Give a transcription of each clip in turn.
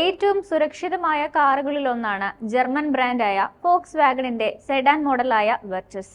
ഏറ്റവും സുരക്ഷിതമായ കാറുകളിൽ ഒന്നാണ് ജർമ്മൻ ബ്രാൻഡായ ഫോക്സ് വാഗണിന്റെ സെഡാൻ മോഡലായ വെർച്ചസ്.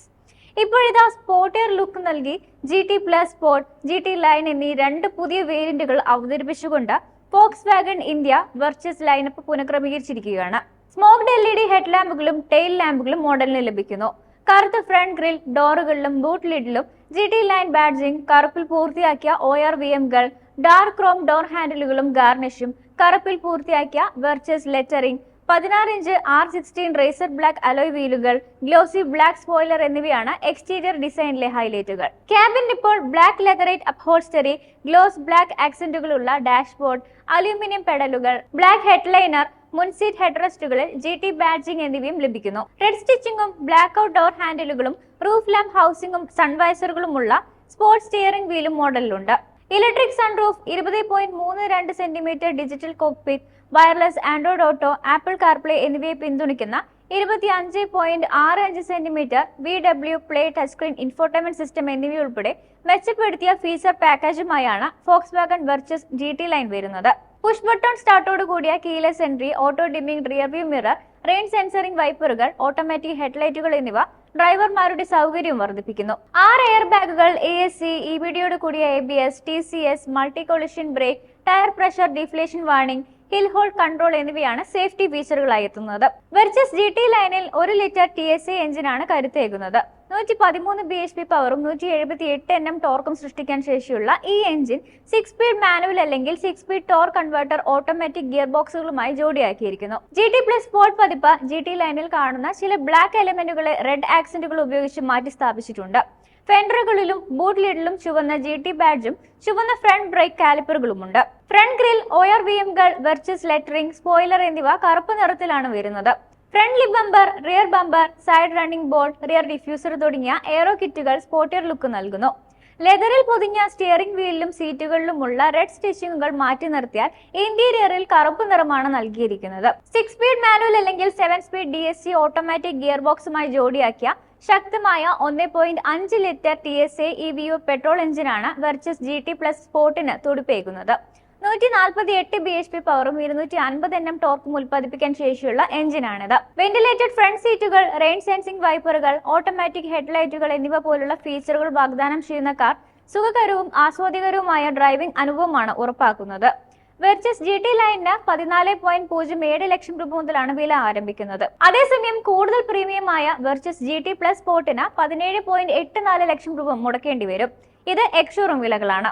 ഇപ്പോഴിതാ സ്പോർട്ടിയർ ലുക്ക് നൽകി G T plus sport G T line എന്നീ രണ്ട് പുതിയ വേരിയന്റുകൾ അവതരിപ്പിച്ചുകൊണ്ട് Volkswagen India Virtus lineup പുനഃക്രമീകരിച്ചിരിക്കുകയാണ്. Smoked L E D head ലാമ്പുകളും tail ലാമ്പുകളും മോഡലിന് ലഭിക്കുന്നു. കറുത്ത ഫ്രണ്ട് ഗ്രിൽ ഡോറുകളിലും ബൂട്ട് ലിഡിലും ജി ടി ലൈൻ ബാഡ്ജിംഗ് കറുപ്പിൽ പൂർത്തിയാക്കിയ ഒ ആർ വി എംകൾ ഡാർക്ക് ക്രോം ഡോർ ഹാൻഡിലുകളും ഗാർണിഷും കറുപ്പിൽ പൂർത്തിയാക്കിയ വെർച്ചസ് ലെറ്ററിംഗ് പതിനാറ് inch R sixteen racer black alloy വീലുകൾ glossy black spoiler എന്നിവയാണ് എക്സ്റ്റീരിയർ ഡിസൈനിലെ ഹൈലൈറ്റുകൾ ക്യാബിൻ ഇപ്പോൾ black leatherette upholstery gloss black ആക്സന്റുകളുള്ള dashboard aluminium പെഡലുകൾ ബ്ലാക്ക് ഹെഡ്ലൈനർ മുൻസീറ്റ് ഹെഡ്റസ്റ്റുകളിൽ ജി ടി ബാഡ്ജിംഗ് എന്നിവയും ലഭിക്കുന്നു. റെഡ് സ്റ്റിച്ചിങ്ങും ബ്ലാക്ക് ഔട്ട് ഡോർ ഹാൻഡിലുകളും റൂഫ് ലാമ്പ് ഹൗസിംഗും സൺവൈസറുകളുമുള്ള സ്പോർട്സ് സ്റ്റിയറിംഗ് വീലും മോഡലിലുണ്ട് ഇലക്ട്രിക് സൺറൂഫ് ഇരുപത് പോയിന്റ് മൂന്ന് രണ്ട് centimetre digital cockpit wireless Android Auto Apple CarPlay എന്നിവയെ പിന്തുണയ്ക്കുന്ന ഇരുപത്തി അഞ്ച് പോയിന്റ് ആറ് അഞ്ച് centimetre V W play touch screen infotainment system എന്നിവയുൾപ്പെടെ മെച്ചപ്പെടുത്തിയ feature പാക്കേജുമായാണ് Volkswagen Virtus G T line വരുന്നത്. പുഷ് ബട്ടൺ സ്റ്റാർട്ടോട് കൂടിയ keyless entry auto dimming rearview mirror rain sensoring വൈപ്പറുകൾ automatic ഹെഡ്ലൈറ്റുകൾ എന്നിവ ഡ്രൈവർമാരുടെ സൗകര്യം വർദ്ധിപ്പിക്കുന്നു. ആറ് എയർ ബാഗുകൾ A S C E B ഡിയോട് കൂടിയ A B S T C S multi collision brake tyre pressure deflation warning hill hold control എന്നിവയാണ് safety ഫീച്ചറുകളായി എത്തുന്നത്. വെർച്ചസ് ജി ടി ലൈനിൽ ഒരു ലിറ്റർ ടി എസ് എ എഞ്ചിനാണ് കരുത്തേകുന്നത്. നൂറ്റി പതിമൂന്ന് ബി എച്ച് പി പവറും നൂറ്റി എഴുപത്തി എട്ട് എൻ എം ടോർക്കും സൃഷ്ടിക്കാൻ ശേഷിയുള്ള ഈ എഞ്ചിൻ സിക്സ് സ്പീഡ് മാനുവൽ അല്ലെങ്കിൽ six speed torque converter automatic gear ബോക്സുകളുമായി ജോഡിയാക്കിയിരിക്കുന്നു. ജി ടി പ്ലസ് സ്പോർട്ട് പതിപ്പ് ജി ടി ലൈനിൽ കാണുന്ന ചില ബ്ലാക്ക് എലമെന്റുകളെ റെഡ് ആക്സന്റുകൾ ഉപയോഗിച്ച് മാറ്റി സ്ഥാപിച്ചിട്ടുണ്ട്. ഫെൻഡറുകളിലും ബൂട്ട് ലീഡിലും ചുവന്ന ജി ടി ബാഡ്ജും ചുവന്ന front brake കാലിപ്പറുകളുമുണ്ട് front grille O R V എംകൾ Virtus lettering spoiler എന്നിവ കറുപ്പ് നിറത്തിലാണ് വരുന്നത്. Front lip bumper rear bumper side running board rear diffuser തുടങ്ങിയ എയറോ കിറ്റുകൾ സ്പോർട്ടിയർ ലുക്ക് നൽകുന്നു. ലെതറിൽ പൊതിഞ്ഞ സ്റ്റിയറിംഗ് വീലിലും സീറ്റുകളിലുമുള്ള റെഡ് സ്റ്റിച്ചിങ്ങുകൾ മാറ്റി നിർത്തിയാൽ ഇന്റീരിയറിൽ കറുപ്പ് നിറമാണ് നൽകിയിരിക്കുന്നത്. സിക്സ് സ്പീഡ് മാനുവൽ അല്ലെങ്കിൽ seven speed D S C automatic gear ബോക്സുമായി ജോഡിയാക്കിയ ശക്തമായ ഒന്ന് പോയിന്റ് അഞ്ച് litre T S A E V O petrol എഞ്ചിനാണ് വെർച്ചസ് ജി ടി പ്ലസ് സ്പോർട്ടിന് തുടിപ്പേക്കുന്നത് നൂറ്റി നാൽപ്പത്തി എട്ട് ബി എച്ച് പി പവറും ഇരുന്നൂറ്റി അൻപത് എൻ എം ടോർക്കും ഉൽപ്പാദിപ്പിക്കാൻ ശേഷിയുള്ള എഞ്ചിനാണിത് വെന്റിലേറ്റഡ് ഫ്രണ്ട് സീറ്റുകൾ റെയിൻ സെൻസിംഗ് വൈപ്പറുകൾ ഓട്ടോമാറ്റിക് ഹെഡ്ലൈറ്റുകൾ എന്നിവ പോലുള്ള ഫീച്ചറുകൾ വാഗ്ദാനം ചെയ്യുന്ന കാർ സുഖകരവും ആസ്വാദികരവുമായ ഡ്രൈവിംഗ് അനുഭവമാണ് ഉറപ്പാക്കുന്നത്. വെർച്ചസ് ജി ടി ലൈനിന് പതിനാല് പോയിന്റ് പൂജ്യം ഏഴ് ലക്ഷം രൂപ മുതലാണ് വില ആരംഭിക്കുന്നത്. അതേസമയം കൂടുതൽ പ്രീമിയമായ വെർച്ചസ് ജി ടി പ്ലസ് സ്പോർട്ടിന് പതിനേഴ് പോയിന്റ് എട്ട് നാല് ലക്ഷം രൂപ മുടക്കേണ്ടി വരും. ഇത് എക്സ്ഷോറൂം വിലകളാണ്.